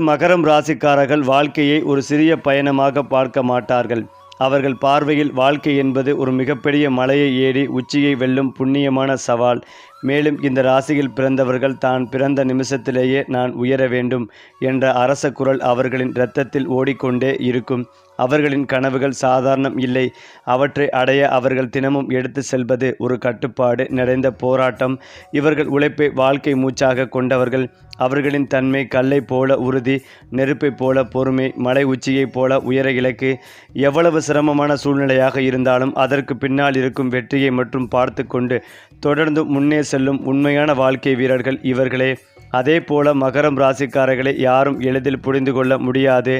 மகரம் ராசிக்காரர்கள் வாழ்க்கையை ஒரு சிறிய பயணமாக பார்க்க மாட்டார்கள். அவர்கள் பார்வையில் வாழ்க்கை என்பது ஒரு மிகப்பெரிய மலையை ஏறி உச்சியை வெல்லும் புண்ணியமான சவால். மேலும் இந்த ராசியில் பிறந்தவர்கள் தான் பிறந்த நிமிஷத்திலேயே நான் உயர வேண்டும் என்ற அரச குரல் அவர்களின் இரத்தத்தில் ஓடிக்கொண்டே இருக்கும். அவர்களின் கனவுகள் சாதாரணம் இல்லை. அவற்றை அடைய அவர்கள் தினமும் எடுத்து செல்வது ஒரு கட்டுப்பாடு நிறைந்த போராட்டம். இவர்கள் உழைப்பை வாழ்க்கை மூச்சாக கொண்டவர்கள். அவர்களின் தன்மை கல்லை போல உறுதி நெருப்பை போல பொறுமை மலை உச்சியைப் போல உயர இலக்கு. எவ்வளவு சிரமமான சூழ்நிலையாக இருந்தாலும் அதற்கு பின்னால் இருக்கும் வெற்றியை மட்டும் பார்த்து கொண்டு தொடர்ந்து முன்னே செல்லும் உண்மையான வாழ்க்கை வீரர்கள் இவர்களே. அதே போல மகரம் ராசிக்காரர்களை யாரும் எளிதில் புரிந்து கொள்ள முடியாது.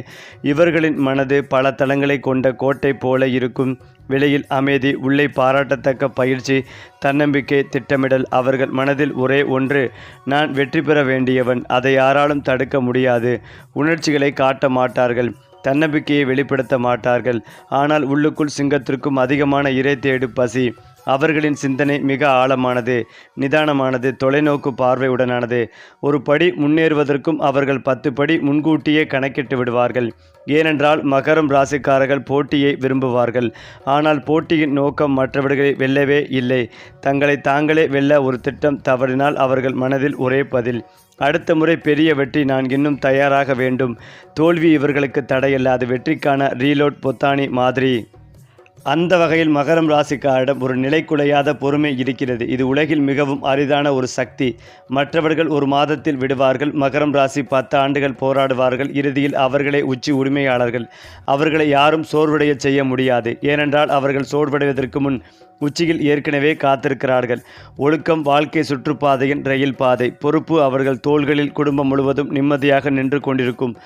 இவர்களின் மனது பல தளங்களை கொண்ட கோட்டை போல இருக்கும். வெளியில் அமைதி உள்ளே பாராட்டத்தக்க பயிற்சி தன்னம்பிக்கை திட்டமிடல் அவர்கள் மனதில் ஒரே ஒன்று நான் வெற்றி பெற வேண்டியவன் அதை யாராலும் தடுக்க முடியாது. உணர்ச்சிகளை காட்ட மாட்டார்கள் தன்னம்பிக்கையை வெளிப்படுத்த மாட்டார்கள். ஆனால் உள்ளுக்குள் சிங்கத்திற்கும் அதிகமான இறை தேடு பசி. அவர்களின் சிந்தனை மிக ஆழமானது நிதானமானது தொலைநோக்கு பார்வையுடனானது. ஒரு படி முன்னேறுவதற்கும் அவர்கள் பத்து படி முன்கூட்டியே கணக்கிட்டு விடுவார்கள். ஏனென்றால் மகரம் ராசிக்காரர்கள் போட்டியை விரும்புவார்கள். ஆனால் போட்டியின் நோக்கம் மற்றவர்களை வெல்லவே இல்லை. தங்களை தாங்களே வெல்ல ஒரு திட்டம் தவறினால் அவர்கள் மனதில் ஒரே பதில். அடுத்த முறை பெரிய வெற்றி நான் இன்னும் தயாராக வேண்டும். தோல்வி இவர்களுக்கு தடையல்ல. அது வெற்றிக்கான ரீலோட் பொத்தானி மாதிரி. அந்த வகையில் மகரம் ராசிக்காரிடம் ஒரு நிலைக்குலையாத பொறுமை இருக்கிறது. இது உலகில் மிகவும் அரிதான ஒரு சக்தி. மற்றவர்கள் ஒரு மாதத்தில் விடுவார்கள். மகரம் ராசி பத்து ஆண்டுகள் போராடுவார்கள். இறுதியில் அவர்களே உச்சி உரிமையாளர்கள். அவர்களை யாரும் சோர்வடைய செய்ய முடியாது. ஏனென்றால் அவர்கள் சோர்வடைவதற்கு முன் உச்சியில் ஏற்கனவே காத்திருக்கிறார்கள். ஒழுக்கம் வாழ்க்கை சுற்றுப்பாதையின் ரயில் பாதை. பொறுப்பு அவர்கள் தோள்களில் குடும்பம் முழுவதும் நிம்மதியாக நின்று கொண்டிருக்கும்.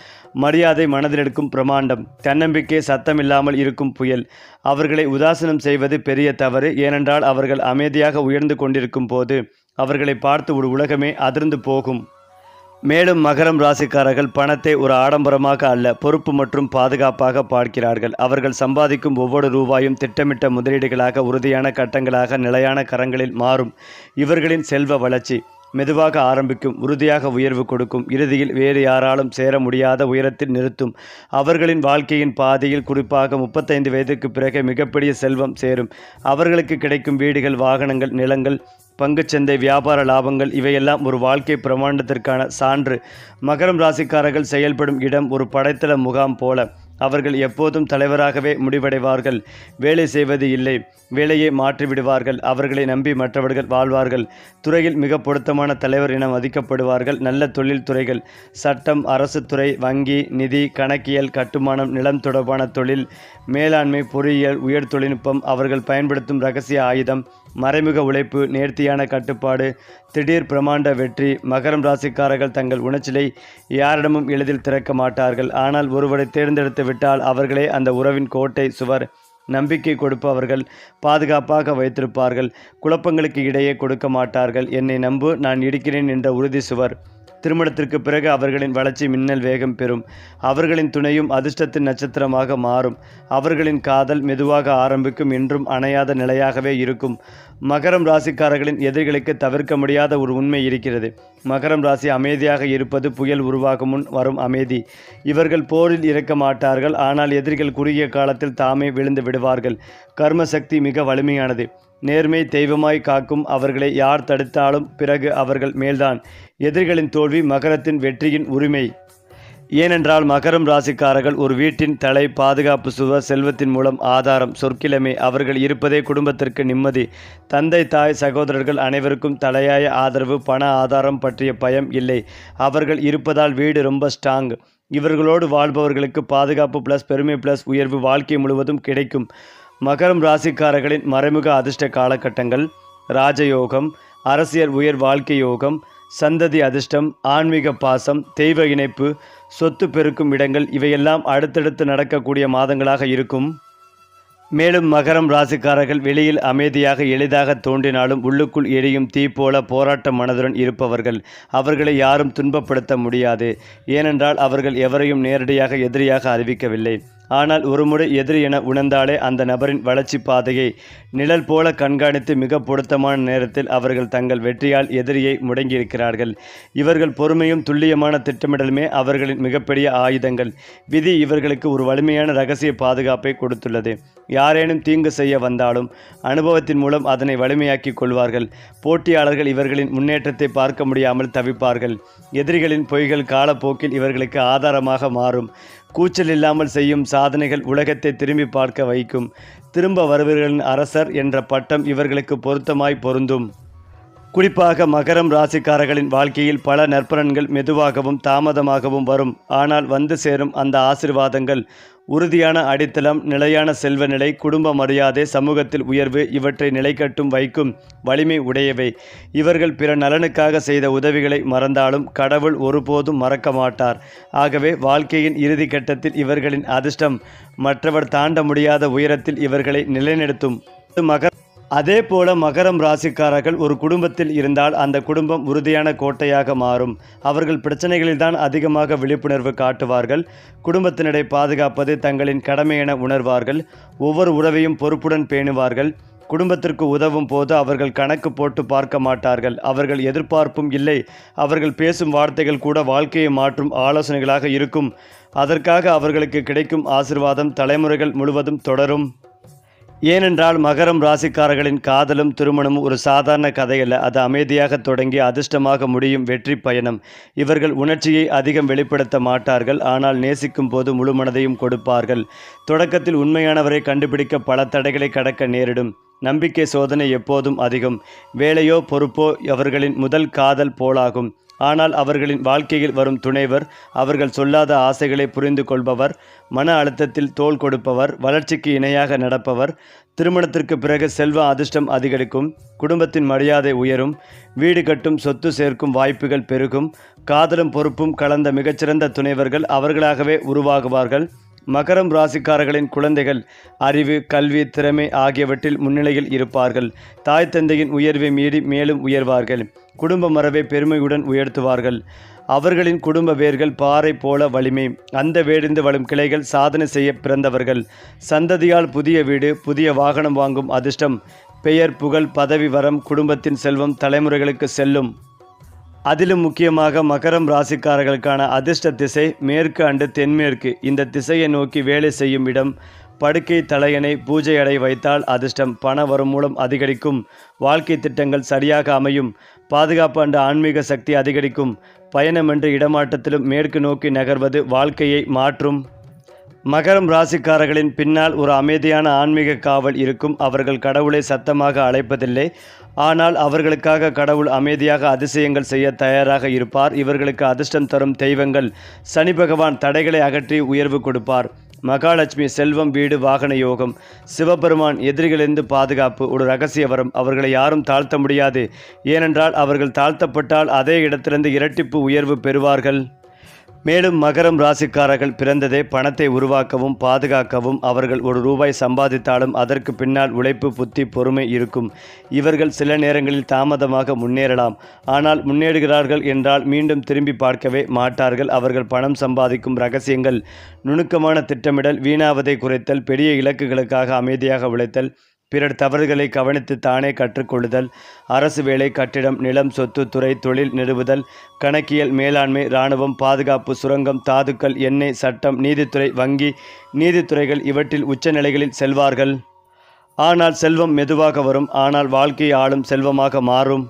மரியாதை மனதில் எடுக்கும் பிரமாண்டம். தன்னம்பிக்கை சத்தமில்லாமல் இருக்கும் புயல். அவர்களை உதாசனம் செய்வது பெரிய தவறு. ஏனென்றால் அவர்கள் அமைதியாக உயர்ந்து கொண்டிருக்கும் போது அவர்களை பார்த்து ஒரு உலகமே அதிர்ந்து போகும். மேலும் மகரம் ராசிக்காரர்கள் பணத்தை ஒரு ஆடம்பரமாக அல்ல பொறுப்பு மற்றும் பாதுகாப்பாக பார்க்கிறார்கள். அவர்கள் சம்பாதிக்கும் ஒவ்வொரு ரூபாயும் திட்டமிட்ட முதலீடுகளாக உறுதியான கட்டங்களாக நிலையான கரங்களில் மாறும். இவர்களின் செல்வ வளர்ச்சி மெதுவாக ஆரம்பிக்கும் உறுதியாக உயர்வு கொடுக்கும் இறுதியில் வேறு யாராலும் சேர முடியாத உயரத்தில் நிறுத்தும். அவர்களின் வாழ்க்கையின் பாதையில் குறிப்பாக முப்பத்தைந்து வயதுக்கு பிறகு மிகப்பெரிய செல்வம் சேரும். அவர்களுக்கு கிடைக்கும் வீடுகள் வாகனங்கள் நிலங்கள் பங்குச்சந்தை வியாபார லாபங்கள் இவையெல்லாம் ஒரு வாழ்க்கை பிரமாண்டத்திற்கான சான்று. மகரம் ராசிக்காரர்கள் செயல்படும் இடம் ஒரு படைத்தள முகாம் போல. அவர்கள் எப்போதும் தலைவராகவே முடிவடைவார்கள். வேலை செய்வது இல்லை. வேலையை மாற்றிவிடுவார்கள். அவர்களை நம்பி மற்றவர்கள் வாழ்வார்கள். துறையில் மிக பொருத்தமான தலைவர் என மதிக்கப்படுவார்கள். நல்ல தொழில் துறைகள் சட்டம் அரசு துறை வங்கி நிதி கணக்கியல் கட்டுமானம் நிலம் தொடர்பான தொழில் மேலாண்மை பொறியியல் உயர் தொழில்நுட்பம் அவர்கள் பயன்படுத்தும் ரகசிய ஆயுதம் மறைமுக உழைப்பு நேர்த்தியான கட்டுப்பாடு திடீர் பிரமாண்ட வெற்றி மகரம் ராசிக்காரர்கள் தங்கள் உணர்ச்சிலை யாரிடமும் எளிதில் திறக்க மாட்டார்கள். ஆனால் ஒருவரை தேர்ந்தெடுத்து விட்டால் அவர்களே அந்த உறவின் கோட்டை சுவர் நம்பிக்கை கொடுப்பவர்கள் பாதுகாப்பாக வைத்திருப்பார்கள். குழப்பங்களுக்கு இடையே கொடுக்க மாட்டார்கள். என்னை நம்பு நான் இருக்கிறேன் என்ற உறுதி சுவர். திருமணத்திற்கு பிறகு அவர்களின் வளர்ச்சி மின்னல் வேகம் பெறும். அவர்களின் துணையும் அதிர்ஷ்டத்தின் நட்சத்திரமாக மாறும். அவர்களின் காதல் மெதுவாக ஆரம்பிக்கும் என்றும் அணையாத நிலையாகவே இருக்கும். மகரம் ராசிக்காரர்களின் எதிரிகளுக்கு தவிர்க்க முடியாத ஒரு உண்மை இருக்கிறது. மகரம் ராசி அமைதியாக இருப்பது புயல் உருவாகும் முன் வரும் அமைதி. இவர்கள் போரில் இறக்க மாட்டார்கள். ஆனால் எதிரிகள் குறுகிய காலத்தில் தாமே விழுந்து விடுவார்கள். கர்ம சக்தி மிக வலிமையானது. நேர்மை தெய்வமாய் காக்கும் அவர்களை யார் தடுத்தாலும் பிறகு அவர்கள் மேல்தான். எதிரிகளின் தோல்வி மகரத்தின் வெற்றியின் உரிமை. ஏனென்றால் மகரம் ராசிக்காரர்கள் ஒரு வீட்டின் தலை பாதுகாப்பு சுவர் செல்வத்தின் மூலம் ஆதாரம் சொற்கிழமை அவர்கள் இருப்பதே குடும்பத்திற்கு நிம்மதி. தந்தை தாய் சகோதரர்கள் அனைவருக்கும் தலையாய ஆதரவு பண ஆதாரம் பற்றிய பயம் இல்லை. அவர்கள் இருப்பதால் வீடு ரொம்ப ஸ்ட்ராங். இவர்களோடு வாழ்பவர்களுக்கு பாதுகாப்பு ப்ளஸ் பெருமை ப்ளஸ் உயர்வு வாழ்க்கை முழுவதும் கிடைக்கும். மகரம் ராசிக்காரர்களின் மறைமுக அதிர்ஷ்ட காலகட்டங்கள் ராஜயோகம் அரசியல் உயர் வாழ்க்கை யோகம் சந்ததி அதிர்ஷ்டம் ஆன்மீக பாசம் தெய்வ இணைப்பு சொத்து பெருக்கும் இடங்கள் இவையெல்லாம் அடுத்தடுத்து நடக்கக்கூடிய மாதங்களாக இருக்கும். மேலும் மகரம் ராசிக்காரர்கள் வெளியில் அமைதியாக எளிதாக தோன்றினாலும் உள்ளுக்குள் எரியும் தீ போல போராட்ட மனதுடன் இருப்பவர்கள் அவர்களை யாரும் துன்பப்படுத்த முடியாது. ஏனென்றால் அவர்கள் எவரையும் நேரடியாக எதிரியாக அறிவிக்கவில்லை. ஆனால் ஒருமுறை எதிரி என உணர்ந்தாலே அந்த நபரின் வளர்ச்சி பாதையை நிழல் போல கண்காணித்து மிக பொருத்தமான நேரத்தில் அவர்கள் தங்கள் வெற்றியால் எதிரியை முடங்கியிருக்கிறார்கள். இவர்கள் பொறுமையும் துல்லியமான திட்டமிடலுமே அவர்களின் மிகப்பெரிய ஆயுதங்கள். விதி இவர்களுக்கு ஒரு வலிமையான ரகசிய பாதுகாப்பை கொடுத்துள்ளது. யாரேனும் தீங்கு செய்ய வந்தாலும் அனுபவத்தின் மூலம் அதனை வலிமையாக்கி கொள்வார்கள். போட்டியாளர்கள் இவர்களின் முன்னேற்றத்தை பார்க்க முடியாமல் தவிப்பார்கள். எதிரிகளின் பொய்கள் காலப்போக்கில் இவர்களுக்கு ஆதாரமாக மாறும். கூச்சல் இல்லாமல் செய்யும் சாதனைகள் உலகத்தை திரும்பி பார்க்க வைக்கும். திரும்ப வருவர்களின் அரசர் என்ற பட்டம் இவர்களுக்கு பொருத்தமாய் பொருந்தும். குறிப்பாக மகரம் ராசிக்காரர்களின் வாழ்க்கையில் பல நற்பலன்கள் மெதுவாகவும் தாமதமாகவும் வரும். ஆனால் வந்து சேரும் அந்த ஆசிர்வாதங்கள் உறுதியான அடித்தளம் நிலையான செல்வ நிலை குடும்ப மரியாதை சமூகத்தில் உயர்வு இவற்றை நிலைக்கட்டும் வைக்கும் வலிமை உடையவை. இவர்கள் பிற நலனுக்காக செய்த உதவிகளை மறந்தாலும் கடவுள் ஒருபோதும் மறக்க மாட்டார். ஆகவே வாழ்க்கையின் இறுதி கட்டத்தில் இவர்களின் அதிர்ஷ்டம் மற்றவர் தாண்ட முடியாத உயரத்தில் இவர்களை நிலைநிறுத்தும். மகர் அதே போல மகரம் ராசிக்காரர்கள் ஒரு குடும்பத்தில் இருந்தால் அந்த குடும்பம் உறுதியான கோட்டையாக மாறும். அவர்கள் பிரச்சனைகளில் தான் அதிகமாக விழிப்புணர்வு காட்டுவார்கள். குடும்பத்தினரை பாதுகாப்பது தங்களின் கடமை என உணர்வார்கள். ஒவ்வொரு உறவையும் பொறுப்புடன் பேணுவார்கள். குடும்பத்திற்கு உதவும் போது அவர்கள் கணக்கு போட்டு பார்க்க மாட்டார்கள். அவர்கள் எதிர்பார்ப்பும் இல்லை. அவர்கள் பேசும் வார்த்தைகள் கூட வாழ்க்கையை மாற்றும் ஆலோசனைகளாக இருக்கும். அதற்காக அவர்களுக்கு கிடைக்கும் ஆசிர்வாதம் தலைமுறைகள் முழுவதும் தொடரும். ஏனென்றால் மகரம் ராசிக்காரர்களின் காதலும் திருமணமும் ஒரு சாதாரண கதையல்ல. அது அமைதியாக தொடங்கி அதிர்ஷ்டமாக முடியும் வெற்றி பயணம். இவர்கள் உணர்ச்சியை அதிகம் வெளிப்படுத்த மாட்டார்கள். ஆனால் நேசிக்கும் போது முழு மனதையும் கொடுப்பார்கள். தொடக்கத்தில் உண்மையானவரை கண்டுபிடிக்க பல தடைகளை கடக்க நேரிடும். நம்பிக்கை சோதனை எப்போதும் அதிகம். வேலையோ பொறுப்போ அவர்களின் முதல் காதல் போலாகும். ஆனால் அவர்களின் வாழ்க்கையில் வரும் துணைவர் அவர்கள் சொல்லாத ஆசைகளை புரிந்து கொள்பவர் மன அழுத்தத்தில் தோள் கொடுப்பவர் வளர்ச்சிக்கு இணையாக நடப்பவர் திருமணத்திற்கு பிறகு செல்வ அதிர்ஷ்டம் அதிகரிக்கும் குடும்பத்தின் மரியாதை உயரும் வீடு கட்டும் சொத்து சேர்க்கும் வாய்ப்புகள் பெருகும் காதலும் பொறுப்பும் கலந்த மிகச்சிறந்த துணைவர்கள் அவர்களாகவே உருவாகுவார்கள். மகரம் ராசிக்காரர்களின் குழந்தைகள் அறிவு கல்வி திறமை ஆகியவற்றில் முன்னிலையில் இருப்பார்கள். தாய் தந்தையின் உயர்வை மீறி மேலும் உயர்வார்கள். குடும்ப மரபை பெருமையுடன் உயர்த்துவார்கள். அவர்களின் குடும்ப வேர்கள் பாறை போல வலிமை. அந்த வேடிந்து வரும் கிளைகள் சாதனை செய்ய பிறந்தவர்கள். சந்ததியால் புதிய வீடு புதிய வாகனம் வாங்கும் அதிர்ஷ்டம். பெயர் புகழ் பதவி வரம் குடும்பத்தின் செல்வம் தலைமுறைகளுக்கு செல்லும். அதிலும் முக்கியமாக மகரம் ராசிக்காரர்களுக்கான அதிர்ஷ்ட திசை மேற்கு அண்டு தென்மேற்கு. இந்த திசையை நோக்கி வேலை செய்யும் இடம் படுக்கை தலையணை பூஜை அடை வைத்தால் அதிர்ஷ்டம் பண வரும் மூலம் அதிகரிக்கும். வாழ்க்கை திட்டங்கள் சரியாக அமையும். பாதுகாப்பு அண்டு ஆன்மீக சக்தி அதிகரிக்கும். பயணம் என்ற இடமாற்றத்திலும் மேற்கு நோக்கி நகர்வது வாழ்க்கையை மாற்றும். மகரம் ராசிக்காரர்களின் பின்னால் ஒரு அமைதியான ஆன்மீக காவல் இருக்கும். அவர்கள் கடவுளை சத்தமாக அழைப்பதில்லை. ஆனால் அவர்களுக்காக கடவுள் அமைதியாக அதிசயங்கள் செய்ய தயாராக இருப்பார். இவர்களுக்கு அதிர்ஷ்டம் தரும் தெய்வங்கள் சனி பகவான் தடைகளை அகற்றி உயர்வு கொடுப்பார். மகாலட்சுமி செல்வம் வீடு வாகன யோகம் சிவபெருமான் எதிரிகளிலிருந்து பாதுகாப்பு ஒரு ரகசிய வரம். அவர்களை யாரும் தாழ்த்த முடியாது. ஏனென்றால் அவர்கள் தாழ்த்தப்பட்டால் அதே இடத்திலிருந்து இரட்டிப்பு உயர்வு பெறுவார்கள். மேலும் மகரம் ராசிக்காரர்கள் பிறந்ததே பணத்தை உருவாக்கவும் பாதுகாக்கவும் அவர்கள் ஒரு ரூபாய் சம்பாதித்தாலும் அதற்கு பின்னால் உழைப்பு புத்தி பொறுமை இருக்கும். இவர்கள் சில நேரங்களில் தாமதமாக முன்னேறலாம். ஆனால் முன்னேறுகிறார்கள் என்றால் மீண்டும் திரும்பி பார்க்கவே மாட்டார்கள். அவர்கள் பணம் சம்பாதிக்கும் ரகசியங்கள் நுணுக்கமான திட்டமிடல் வீணாவதை குறைத்தல் பெரிய இலக்குகளுக்காக அமைதியாக உழைத்தல் பிறர் தவறுகளை கவனித்து தானே கற்றுக்கொள்ளுதல் அரசு வேலை கட்டிடம் நிலம் சொத்து துறை தொழில் நிறுவுதல் கணக்கியல் மேலாண்மை இராணுவம் பாதுகாப்பு சுரங்கம் தாதுக்கள் எண்ணெய் சட்டம் நீதித்துறை வங்கி நீதித்துறைகள் இவற்றில் உச்சநிலைகளில் செல்வார்கள். ஆனால் செல்வம் மெதுவாக வரும் ஆனால் வாழ்க்கையை ஆளும் செல்வமாக மாறும்.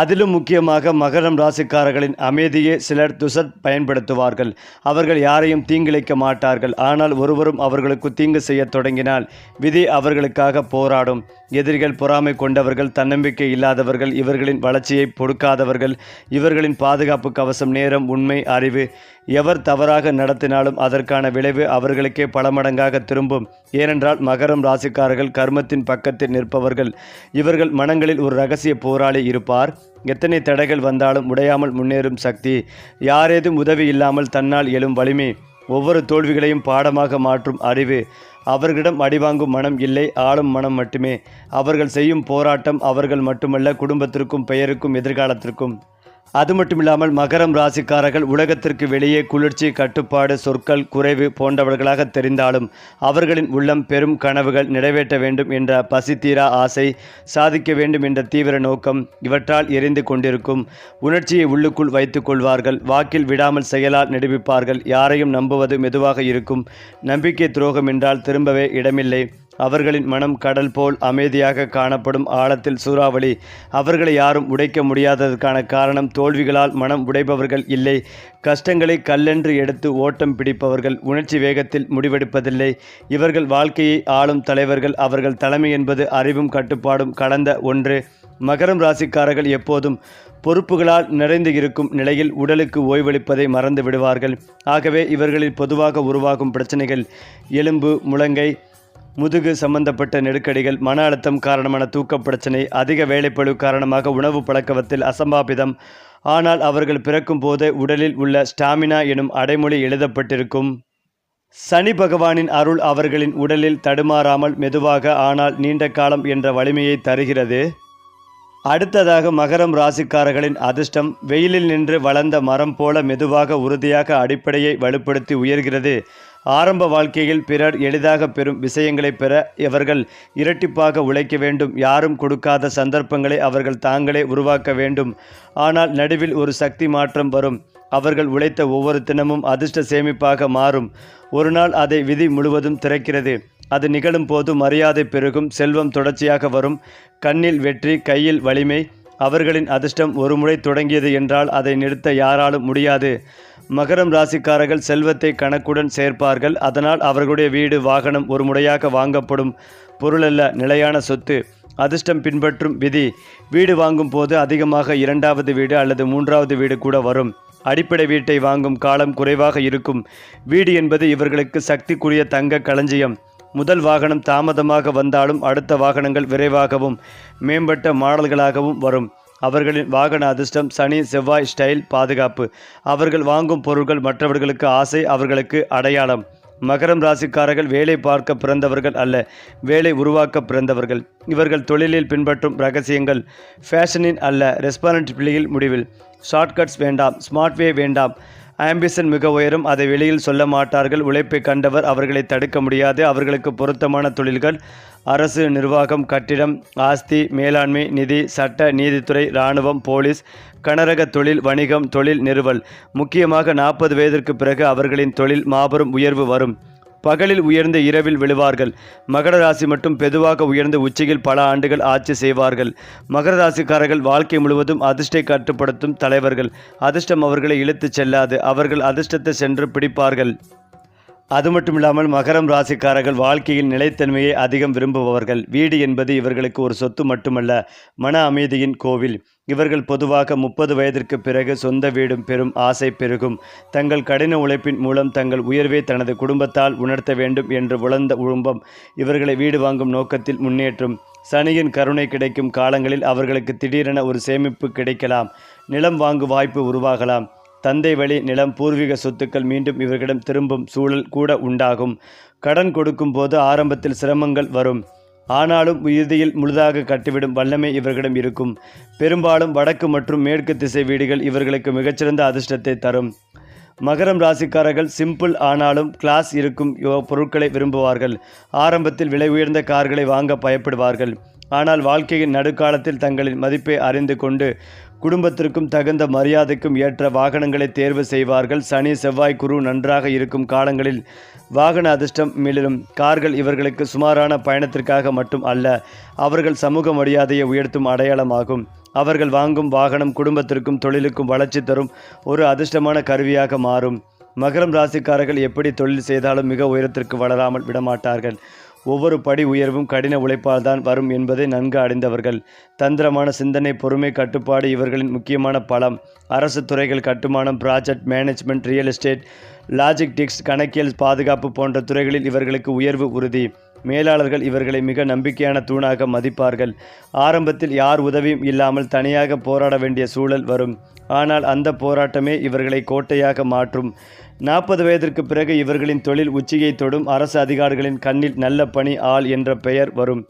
அதிலும் முக்கியமாக மகரம் ராசிக்காரர்களின் அமைதியை சிலர் துசத் பயன்படுத்துவார்கள். அவர்கள் யாரையும் தீங்கிழைக்க மாட்டார்கள். ஆனால் ஒருவரும் அவர்களுக்கு தீங்கு செய்ய தொடங்கினால் விதி அவர்களுக்காக போராடும். எதிரிகள் பொறாமை கொண்டவர்கள் தன்னம்பிக்கை இல்லாதவர்கள் இவர்களின் வளர்ச்சியை பொடுக்காதவர்கள் இவர்களின் பாதுகாப்பு கவசம் நேரம் உண்மை அறிவு எவர் தவறாக நடத்தினாலும் அதற்கான விளைவு அவர்களுக்கே பல மடங்காக திரும்பும். ஏனென்றால் மகரம் ராசிக்காரர்கள் கர்மத்தின் பக்கத்தில் நிற்பவர்கள். இவர்கள் மனங்களில் ஒரு ரகசிய போராளி இருப்பார். எத்தனை தடைகள் வந்தாலும் உடையாமல் முன்னேறும் சக்தி. யாரேதும் உதவி இல்லாமல் தன்னால் எழும் வலிமை. ஒவ்வொரு தோல்விகளையும் பாடமாக மாற்றும் அறிவு. அவர்களிடம் அடிவாங்கும் மனம் இல்லை ஆளும் மனம் மட்டுமே. அவர்கள் செய்யும் போராட்டம் அவர்கள் மட்டுமல்ல குடும்பத்திற்கும் பெயருக்கும் எதிர்காலத்திற்கும். அது மட்டுமில்லாமல் மகரம் ராசிக்காரர்கள் உலகத்திற்கு வெளியே குளிர்ச்சி கட்டுப்பாடு சொற்கள் குறைவு போன்றவர்களாக தெரிந்தாலும் அவர்களின் உள்ளம் பெரும் கனவுகள் நிறைவேற்ற வேண்டும் என்ற பசித்தீரா ஆசை சாதிக்க வேண்டும் என்ற தீவிர நோக்கம் இவற்றால் எரிந்து கொண்டிருக்கும். உணர்ச்சியை உள்ளுக்குள் வைத்துக் கொள்வார்கள். வாக்கில் விடாமல் செயலால் நிரூபிப்பார்கள் யாரையும் நம்புவது மெதுவாக இருக்கும். நம்பிக்கை துரோகம் என்றால் திரும்பவே இடமில்லை. அவர்களின் மனம் கடல் போல் அமைதியாக காணப்படும் ஆழத்தில் சூறாவளி. அவர்களை யாரும் உடைக்க முடியாததற்கான காரணம் தோல்விகளால் மனம் உடைபவர்கள் இல்லை. கஷ்டங்களை கல்லென்று எடுத்து ஓட்டம் பிடிப்பவர்கள் உணர்ச்சி வேகத்தில் முடிவெடுப்பதில்லை. இவர்கள் வாழ்க்கையை ஆளும் தலைவர்கள். அவர்கள் தலைமை என்பது அறிவும் கட்டுப்பாடும் கலந்த ஒன்று. மகரம் ராசிக்காரர்கள் எப்போதும் பொறுப்புகளால் நிறைந்து இருக்கும் நிலையில் உடலுக்கு ஓய்வளிப்பதை மறந்து விடுவார்கள். ஆகவே இவர்களில் பொதுவாக உருவாகும் பிரச்சனைகள் எலும்பு முழங்கை முதுகு சம்பந்தப்பட்ட நெருக்கடிகள் மன அழுத்தம் காரணமான தூக்க பிரச்சனை அதிக வேலைப்பளு காரணமாக உணவு பழக்கவத்தில் அசம்பாபிதம் ஆனால் அவர்கள் பிறக்கும் போதே உடலில் உள்ள ஸ்டாமினா எனும் அடைமொழி எழுதப்பட்டிருக்கும். சனி பகவானின் அருள் அவர்களின் உடலில் தடுமாறாமல் மெதுவாக ஆனால் நீண்ட காலம் என்ற வலிமையை தருகிறது. அடுத்ததாக மகரம் ராசிக்காரர்களின் அதிர்ஷ்டம் வெயிலில் நின்று வளர்ந்த மரம் போல மெதுவாக உறுதியாக அடிப்படையை வலுப்படுத்தி உயர்கிறது. ஆரம்ப வாழ்க்கையில் பிறர் எளிதாக பெறும் விஷயங்களை பெற இவர்கள் இரட்டிப்பாக உழைக்க வேண்டும். யாரும் கொடுக்காத சந்தர்ப்பங்களை அவர்கள் தாங்களே உருவாக்க வேண்டும். ஆனால் நடுவில் ஒரு சக்தி மாற்றம் வரும். அவர்கள் உழைத்த ஒவ்வொரு தினமும் அதிர்ஷ்ட சேமிப்பாக மாறும். ஒரு நாள் அதை விதி முழுவதும் திறக்கிறது. அது நிகழும் போது மரியாதை பெருகும் செல்வம் தொடர்ச்சியாக வரும். கண்ணில் வெற்றி கையில் வலிமை அவர்களின் அதிர்ஷ்டம் ஒரு முறை தொடங்கியது என்றால் அதை நிறுத்த யாராலும் முடியாது. மகரம் ராசிக்காரர்கள் செல்வத்தை கணக்குடன் சேர்ப்பார்கள். அதனால் அவர்களுடைய வீடு வாகனம் ஒரு முறையாக வாங்கப்படும் பொருளல்ல நிலையான சொத்து. அதிர்ஷ்டம் பின்பற்றும் விதி வீடு வாங்கும் போது அதிகமாக இரண்டாவது வீடு அல்லது மூன்றாவது வீடு கூட வரும். அடிப்படை வீட்டை வாங்கும் காலம் குறைவாக இருக்கும். வீடு என்பது இவர்களுக்கு சக்திக்குரிய தங்க களஞ்சியம். முதல் வாகனம் தாமதமாக வந்தாலும் அடுத்த வாகனங்கள் விரைவாகவும் மேம்பட்ட மாடல்களாகவும் வரும். அவர்களின் வாகன அதிர்ஷ்டம் சனி செவ்வாய் ஸ்டைல் பாதுகாப்பு. அவர்கள் வாங்கும் பொருட்கள் மற்றவர்களுக்கு ஆசை அவர்களுக்கு அடையாளம். மகரம் ராசிக்காரர்கள் வேலை பார்க்க பிறந்தவர்கள் அல்ல வேலை உருவாக்க பிறந்தவர்கள். இவர்கள் தொழிலில் பின்பற்றும் ரகசியங்கள். ஃபேஷனின் அல்ல ரெஸ்பான்சிபிலியில் முடிவில். ஷார்ட்கட்ஸ் வேண்டாம் ஸ்மார்ட்வே வேண்டாம். ஆம்பிஷன் மிக உயரும் அதை வெளியில் சொல்ல மாட்டார்கள். உழைப்பை கண்டவர் அவர்களை தடுக்க முடியாது. அவர்களுக்கு பொருத்தமான தொழில்கள் அரசு நிர்வாகம் கட்டிடம் ஆஸ்தி மேலாண்மை நிதி சட்ட நீதித்துறை இராணுவம் போலீஸ் கனரக தொழில் வணிகம் தொழில் நிறுவல். முக்கியமாக நாற்பது வயதிற்கு பிறகு அவர்களின் தொழில் மாபெரும் உயர்வு வரும். பகலில் உயர்ந்து இரவில் விழுவார்கள். மகர ராசி மட்டும் பெதுவாக உயர்ந்து உச்சியில் பல ஆண்டுகள் ஆட்சி செய்வார்கள். மகர ராசிக்காரர்கள் வாழ்க்கை முழுவதும் அதிர்ஷ்டை கட்டுப்படுத்தும் தலைவர்கள். அதிர்ஷ்டம் அவர்களை இழுத்துச் செல்லாது. அவர்கள் அதிர்ஷ்டத்தை சென்று பிடிப்பார்கள். அது மட்டும் இல்லாமல் மகரம் ராசிக்காரர்கள் வாழ்க்கையில் நிலைத்தன்மையை அதிகம் விரும்புபவர்கள். வீடு என்பது இவர்களுக்கு ஒரு சொத்து மட்டுமல்ல மன அமைதியின் கோவில். இவர்கள் பொதுவாக முப்பது வயதிற்கு பிறகு சொந்த வீடும் பெறும் ஆசை பெருகும். தங்கள் கடின உழைப்பின் மூலம் தங்கள் உயர்வை தனது குடும்பத்தால் உணர்த்த வேண்டும் என்று உழந்த உழும்பம் இவர்களை வீடு வாங்கும் நோக்கத்தில் முன்னேற்றும். சனியின் கருணை கிடைக்கும் காலங்களில் அவர்களுக்கு திடீரென ஒரு சேமிப்பு கிடைக்கலாம். நிலம் வாங்கும் வாய்ப்பு உருவாகலாம். தந்தை வழி நிலம் பூர்வீக சொத்துக்கள் மீண்டும் இவர்களிடம் திரும்பும் சூழல் கூட உண்டாகும். கடன் கொடுக்கும் போது ஆரம்பத்தில் சிரமங்கள் வரும். ஆனாலும் இறுதியில் முழுதாக கட்டிவிடும் வல்லமை இவர்களிடம் இருக்கும். பெரும்பாலும் வடக்கு மற்றும் மேற்கு திசை வீடுகள் இவர்களுக்கு மிகச்சிறந்த அதிர்ஷ்டத்தை தரும். மகரம் ராசிக்காரர்கள் சிம்பிள் ஆனாலும் கிளாஸ் இருக்கும் பொருட்களை விரும்புவார்கள். ஆரம்பத்தில் விலை உயர்ந்த கார்களை வாங்க பயப்படுவார்கள். ஆனால் வாழ்க்கையின் நடுக்காலத்தில் தங்களின் மதிப்பை அறிந்து கொண்டு குடும்பத்திற்கும் தகுந்த மரியாதைக்கும் ஏற்ற வாகனங்களை தேர்வு செய்வார்கள். சனி செவ்வாய் குரு நன்றாக இருக்கும் காலங்களில் வாகன அதிர்ஷ்டம் மிளிரும் கார்கள் இவர்களுக்கு சுமாரான பயணத்திற்காக மட்டும் அல்ல அவர்கள் சமூக மரியாதையை உயர்த்தும் அடையாளமாகும். அவர்கள் வாங்கும் வாகனம் குடும்பத்திற்கும் தொழிலுக்கும் வளர்ச்சி தரும் ஒரு அதிர்ஷ்டமான கருவியாக மாறும். மகரம் ராசிக்காரர்கள் எப்படி தொழில் செய்தாலும் மிக உயரத்திற்கு வளராமல் விடமாட்டார்கள். ஒவ்வொரு படி உயர்வும் கடின உழைப்பால் தான் வரும் என்பதை நன்கு அடைந்தவர்கள் தந்திரமான சிந்தனை பொறுமை கட்டுப்பாடு இவர்களின் முக்கியமான பலம். அரசு துறைகள் கட்டுமானம் project management real estate logistics கணக்கியல் பாதுகாப்பு போன்ற துறைகளில் இவர்களுக்கு உயர்வு உறுதி. மேலாளர்கள் இவர்களை மிக நம்பிக்கையான தூணாக மதிப்பார்கள். ஆரம்பத்தில் யார் உதவியும் இல்லாமல் தனியாக போராட வேண்டிய சூழல் வரும். ஆனால் அந்த போராட்டமே இவர்களை கோட்டையாக மாற்றும். நாற்பது வயதிற்கு பிறகு இவர்களின் தொழில் உச்சியை தொடும் அரசு அதிகாரிகளின் கண்ணில் நல்ல பணி ஆள் என்ற பெயர் வரும்.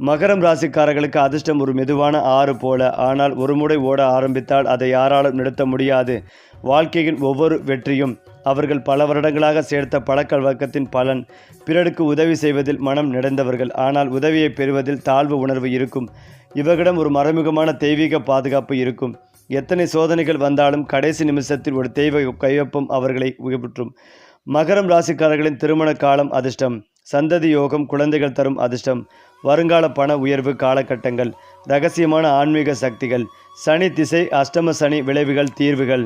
மகரம் ராசிக்காரர்களுக்கு அதிர்ஷ்டம் ஒரு மெதுவான ஆறு போல. ஆனால் ஒரு முறை ஓட ஆரம்பித்தால் அதை யாராலும் நிறுத்த முடியாது. வாழ்க்கையின் ஒவ்வொரு வெற்றியும் அவர்கள் பல வருடங்களாக சேர்த்த பழக்க வழக்கத்தின் பலன். பிறருக்கு உதவி செய்வதில் மனம் நிறைந்தவர்கள். ஆனால் உதவியை பெறுவதில் தாழ்வு உணர்வு இருக்கும். இவர்களிடம் ஒரு மறைமுகமான தெய்வீக பாதுகாப்பு இருக்கும். எத்தனை சோதனைகள் வந்தாலும் கடைசி நிமிஷத்தில் ஒரு தெய்வ கையொப்பம் அவர்களை உயர்ற்றும் மகரம் ராசிக்காரர்களின் திருமண காலம் அதிர்ஷ்டம். சந்ததி யோகம் குழந்தைகள் தரும் அதிர்ஷ்டம். வருங்கால பண உயர்வு காலகட்டங்கள். ரகசியமான ஆன்மீக சக்திகள். சனி திசை அஷ்டம சனி விளைவுகள் தீர்வுகள்.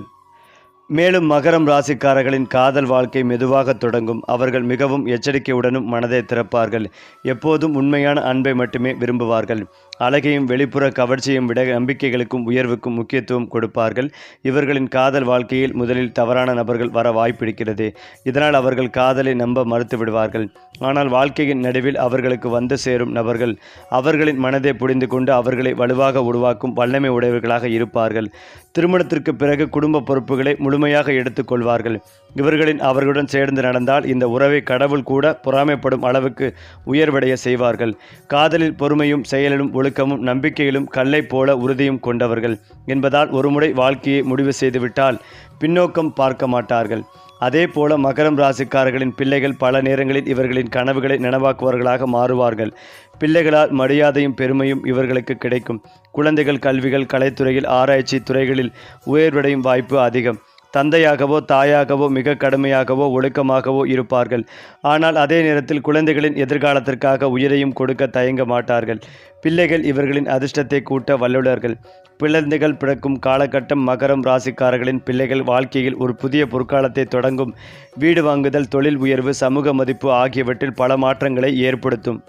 மேலும் மகரம் ராசிக்காரர்களின் காதல் வாழ்க்கை மெதுவாக தொடங்கும். அவர்கள் மிகவும் எச்சரிக்கையுடனும் மனதை திறப்பார்கள். எப்போதும் உண்மையான அன்பை மட்டுமே விரும்புவார்கள். அழகையும் வெளிப்புற கவர்ச்சியும் விட நம்பிக்கைகளுக்கும் உயர்வுக்கும் முக்கியத்துவம் கொடுப்பார்கள். இவர்களின் காதல் வாழ்க்கையில் முதலில் தவறான நபர்கள் வர வாய்ப்பிருக்கிறது இதனால் அவர்கள் காதலை நம்ப மறுத்து விடுவார்கள். ஆனால் வாழ்க்கையின் நடுவில் அவர்களுக்கு வந்து சேரும் நபர்கள் அவர்களின் மனதை புரிந்து கொண்டு அவர்களை வலுவாக உருவாக்கும் வல்லமை உடையவர்களாக இருப்பார்கள். திருமணத்திற்கு பிறகு குடும்ப பொறுப்புகளை முழுமையாக எடுத்துக்கொள்வார்கள். இவர்களின் அவர்களுடன் சேர்ந்து நடந்தால் இந்த உறவை கடவுள் கூட பொறாமைப்படும் அளவுக்கு உயர்வடைய செய்வார்கள். காதலில் பொறுமையும் செயலிலும் ஒழுக்கமும் நம்பிக்கையிலும் கல்லை போல உறுதியும் கொண்டவர்கள் என்பதால் ஒருமுறை வாழ்க்கையை முடிவு செய்துவிட்டால் பின்னோக்கம் பார்க்க மாட்டார்கள். அதே போல மகரம் ராசிக்காரர்களின் பிள்ளைகள் பல நேரங்களில் இவர்களின் கனவுகளை நினைவாக்குவர்களாக மாறுவார்கள். பிள்ளைகளால் மரியாதையும் பெருமையும் இவர்களுக்கு கிடைக்கும். குழந்தைகள் கல்விகள் கலைத்துறையில் ஆராய்ச்சி துறைகளில் உயர்வடையும் வாய்ப்பு அதிகம். தந்தையாகவோ தாயாகவோ மிக கடுமையாகவோ ஒழுக்கமாகவோ இருப்பார்கள். ஆனால் அதே நேரத்தில் குழந்தைகளின் எதிர்காலத்திற்காக உயிரையும் கொடுக்க தயங்க மாட்டார்கள். பிள்ளைகள் இவர்களின் அதிர்ஷ்டத்தை கூட்ட வல்லுநர்கள். பிள்ளைகள் பிறக்கும் காலகட்டம் மகரம் ராசிக்காரர்களின் பிள்ளைகள் வாழ்க்கையில் ஒரு புதிய பொற்காலத்தை தொடங்கும். வீடு வாங்குதல் தொழில் உயர்வு சமூக மதிப்பு ஆகியவற்றில் பல மாற்றங்களை ஏற்படுத்தும்.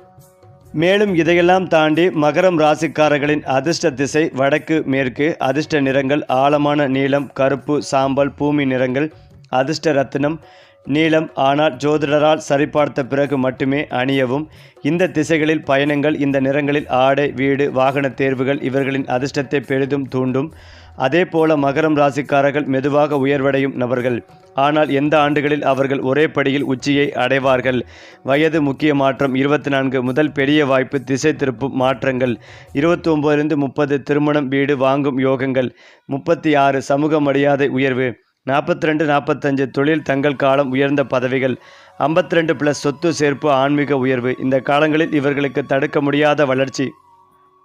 மேலும் இதையெல்லாம் தாண்டி மகரம் ராசிக்காரர்களின் அதிர்ஷ்ட திசை வடக்கு மேற்கு அதிர்ஷ்ட நிறங்கள் ஆழமான நீளம் கருப்பு சாம்பல் பூமி நிறங்கள் அதிர்ஷ்ட ரத்தினம் நீளம். ஆனால் ஜோதிடரால் சரிபார்த்த பிறகு மட்டுமே அணியவும். இந்த திசைகளில் பயணங்கள் இந்த நிறங்களில் ஆடை வீடு வாகன தேர்வுகள் இவர்களின் அதிர்ஷ்டத்தை பெரிதும் தூண்டும். அதே போல மகரம் ராசிக்காரர்கள் மெதுவாக உயர்வடையும் நபர்கள். ஆனால் எந்த ஆண்டுகளில் அவர்கள் ஒரே படியில் உச்சியை அடைவார்கள்? வயது முக்கிய மாற்றம் இருபத்தி நான்கு முதல் பெரிய வாய்ப்பு திசை திருப்பும் மாற்றங்கள். இருபத்தி ஒம்போதிலிருந்து முப்பது திருமணம் வீடு வாங்கும் யோகங்கள். முப்பத்தி ஆறு சமூக மரியாதை உயர்வு. நாற்பத்தி ரெண்டு நாற்பத்தஞ்சு தொழில் தங்கள் காலம் உயர்ந்த பதவிகள். ஐம்பத்தி ரெண்டு ப்ளஸ் சொத்து சேர்ப்பு ஆன்மீக உயர்வு. இந்த காலங்களில் இவர்களுக்கு தடுக்க முடியாத வளர்ச்சி.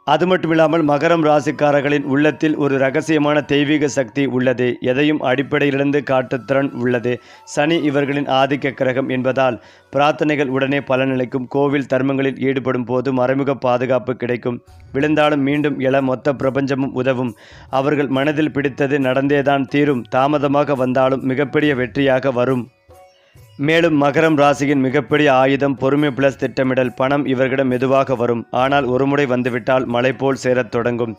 அது மட்டுமில்லாமல் மகரம் ராசிக்காரர்களின் உள்ளத்தில் ஒரு ரகசியமான தெய்வீக சக்தி உள்ளது. எதையும் அடிப்படையிலிருந்து காட்டுத்திறன் உள்ளது. சனி இவர்களின் ஆதிக்க கிரகம் என்பதால் பிரார்த்தனைகள் உடனே பலனளிக்கும் கோவில் தர்மங்களில் ஈடுபடும் போது மறைமுக பாதுகாப்பு கிடைக்கும். விழுந்தாலும் மீண்டும் எழ மொத்த பிரபஞ்சமும் உதவும். அவர்கள் மனதில் பிடித்தது நடந்தேதான் தீரும். தாமதமாக வந்தாலும் மிகப்பெரிய வெற்றியாக வரும். மேலும் மகரம் ராசியின் மிகப்பெரிய ஆயுதம் பொறுமை பிளஸ் திட்டமிடல் பணம் இவர்களிடம் மெதுவாக வரும். ஆனால் ஒருமுறை வந்துவிட்டால் மலை போல் சேரத் தொடங்கும்.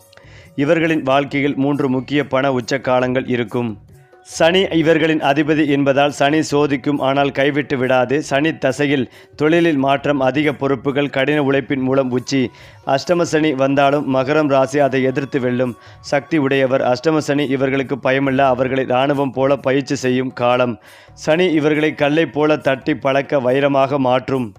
இவர்களின் வாழ்க்கையில் மூன்று முக்கிய பண உச்ச காலங்கள் இருக்கும். சனி இவர்களின் அதிபதி என்பதால் சனி சோதிக்கும் ஆனால் கைவிட்டு விடாது. சனி தசையில் தொழிலில் மாற்றம் அதிக பொறுப்புகள் கடின உழைப்பின் மூலம் உச்சி. அஷ்டம சனி வந்தாலும் மகரம் ராசி அதை எதிர்த்து வெல்லும். சக்தி உடையவர் அஷ்டம சனி இவர்களுக்கு பயமில்ல அவர்களை இராணுவம் போல பயிற்சி செய்யும் காலம். சனி இவர்களை கல்லை போல தட்டி பழக்க வைரமாக மாற்றும்.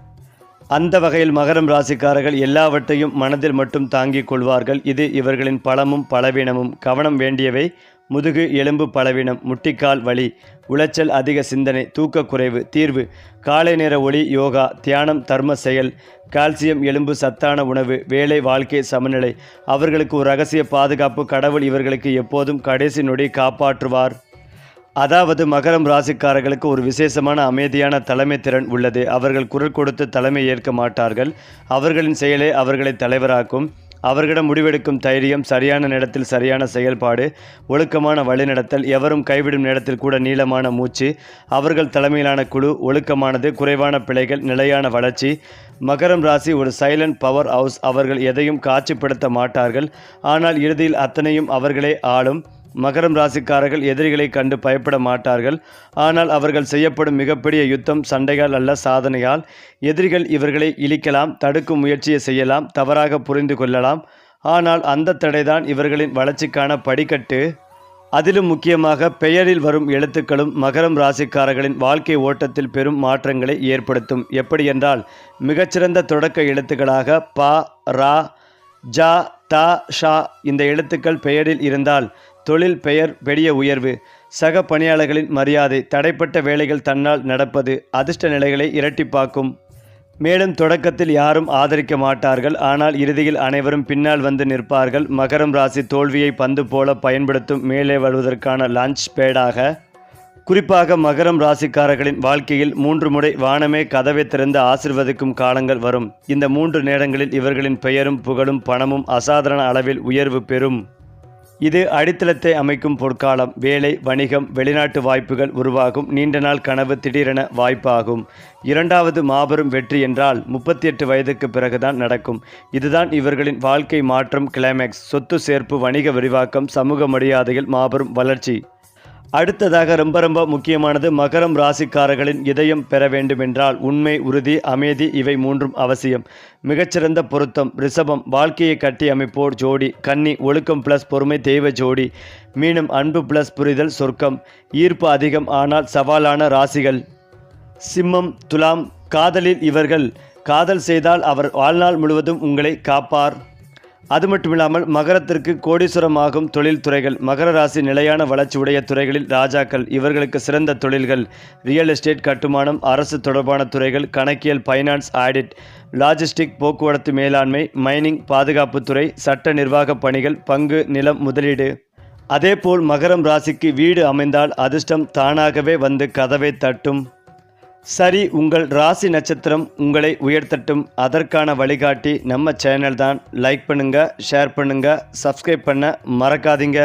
அந்த வகையில் மகரம் ராசிக்காரர்கள் எல்லாவற்றையும் மனதில் மட்டும் தாங்கிக் கொள்வார்கள். இது இவர்களின் பலமும் பலவீனமும். கவனம் வேண்டியவை முதுகு எலும்பு பலவீனம் முட்டிக்கால் வலி உளைச்சல் அதிக சிந்தனை தூக்கக்குறைவு தீர்வு காலை நேர ஒளி யோகா தியானம் தர்ம செயல் கால்சியம் எலும்பு சத்தான உணவு வேலை வாழ்க்கை சமநிலை. அவர்களுக்கு ஒரு ரகசிய பாதுகாப்பு கடவுள் இவர்களுக்கு எப்போதும் கடைசி நொடி காப்பாற்றுவார். அதாவது மகரம் ராசிக்காரர்களுக்கு ஒரு விசேஷமான அமைதியான தலைமை திறன் உள்ளது. அவர்கள் குரல் கொடுத்து தலைமை ஏற்க மாட்டார்கள். அவர்களின் செயலே அவர்களை தலைவராக்கும். அவர்களிடம் முடிவெடுக்கும் தைரியம் சரியான நேரத்தில் சரியான செயல்பாடு ஒழுக்கமான வழிநடத்தல் எவரும் கைவிடும் நேரத்தில் கூட நீளமான மூச்சு அவர்கள் தலைமையிலான குழு ஒழுக்கமானது குறைவான பிழைகள் நிலையான வளர்ச்சி மகரம் ராசி ஒரு சைலண்ட் பவர் ஹவுஸ் அவர்கள் எதையும் காட்சிப்படுத்த மாட்டார்கள் ஆனால் இறுதியில் அத்தனையும் அவர்களே ஆளும். மகரம் ராசிக்காரர்கள் எதிரிகளை கண்டு பயப்பட மாட்டார்கள். ஆனால் அவர்கள் செய்யப்படும் மிகப்பெரிய யுத்தம் சண்டைகள் அல்ல சாதனையால். எதிரிகள் இவர்களை இழிக்கலாம் தடுக்கும் முயற்சியை செய்யலாம் தவறாக புரிந்து கொள்ளலாம். ஆனால் அந்த தடைதான் இவர்களின் வளர்ச்சிக்கான படிக்கட்டு. அதிலும் முக்கியமாக பெயரில் வரும் எழுத்துக்களும் மகரம் ராசிக்காரர்களின் வாழ்க்கை ஓட்டத்தில் பெரும் மாற்றங்களை ஏற்படுத்தும். எப்படி என்றால் மிகச்சிறந்த தொடக்க எழுத்துக்களாக ப ரா ஜ த ஷா இந்த எழுத்துக்கள் பெயரில் இருந்தால் தொழில் பெயர் பெரிய உயர்வு. சக பணியாளர்களின் மரியாதை தடைப்பட்ட வேலைகள் தன்னால் நடப்பது அதிர்ஷ்ட நிலைகளை இரட்டிப்பாக்கும் மேலும் தொடக்கத்தில் யாரும் ஆதரிக்க மாட்டார்கள் ஆனால் இறுதியில் அனைவரும் பின்னால் வந்து நிற்பார்கள். மகரம் ராசி தோல்வியை பந்து போல பயன்படுத்தும் மேலே வருவதற்கான லான்ச் பேடாக குறிப்பாக மகரம் ராசிக்காரர்களின் வாழ்க்கையில் மூன்று முறை வானமே கதவை திறந்து ஆசிர்வதிக்கும் காலங்கள் வரும். இந்த மூன்று நேரங்களில் இவர்களின் பெயரும் புகழும் பணமும் அசாதாரண அளவில் உயர்வு பெறும். இது அடித்தளத்தை அமைக்கும் பொற்காலம் வேலை வணிகம் வெளிநாட்டு வாய்ப்புகள் உருவாகும் நீண்ட நாள் கனவு திடீரென வாய்ப்பாகும். இரண்டாவது மாபெரும் வெற்றி என்றால் முப்பத்தி எட்டு வயதுக்கு பிறகுதான் நடக்கும். இதுதான் இவர்களின் வாழ்க்கை மாற்றம் கிளைமேக்ஸ் சொத்து சேர்ப்பு வணிக விரிவாக்கம் சமூக மரியாதையில் மாபெரும் வளர்ச்சி. அடுத்ததாக ரொம்ப ரொம்ப முக்கியமானது மகரம் ராசிக்காரர்களின் இதயம் பெற வேண்டுமென்றால் உண்மை உறுதி அமைதி இவை மூன்றும் அவசியம். மிகச்சிறந்த பொருத்தம் ரிஷபம் வாழ்க்கையை கட்டி அமைப்போர் ஜோடி கன்னி ஒழுக்கம் ப்ளஸ் பொறுமை தெய்வ ஜோடி. மீனம் அன்பு ப்ளஸ் புரிதல் சொர்க்கம். ஈர்ப்பு அதிகம் ஆனால் சவாலான ராசிகள். சிம்மம் துலாம் காதலில் இவர்கள். காதல் செய்தால் அவர் வாழ்நாள் முழுவதும் உங்களை காப்பார். அது மட்டுமில்லாமல் மகரத்திற்கு கோடீஸ்வரமாகும் தொழில் துறைகள் மகர ராசி நிலையான வளர்ச்சி உடைய துறைகளில் ராஜாக்கள் இவர்களுக்கு சிறந்த தொழில்கள் ரியல் எஸ்டேட் கட்டுமானம் அரசு தொடர்பான துறைகள் கணக்கியல் ஃபைனான்ஸ் ஆடிட் லாஜிஸ்டிக் போக்குவரத்து மேலாண்மை மைனிங் பாதுகாப்புத்துறை சட்ட நிர்வாக பணிகள் பங்கு நிலம் முதலீடு. அதேபோல் மகரம் ராசிக்கு வீடு அமைந்தால் அதிர்ஷ்டம் தானாகவே வந்து கதவை தட்டும். சரி உங்கள் ராசி நட்சத்திரம் உங்களை உயர்த்தட்டும். அதற்கான வழிகாட்டி நம்ம சேனல் தான். லைக் பண்ணுங்கள் ஷேர் பண்ணுங்கள் சப்ஸ்கிரைப் பண்ண மறக்காதீங்க.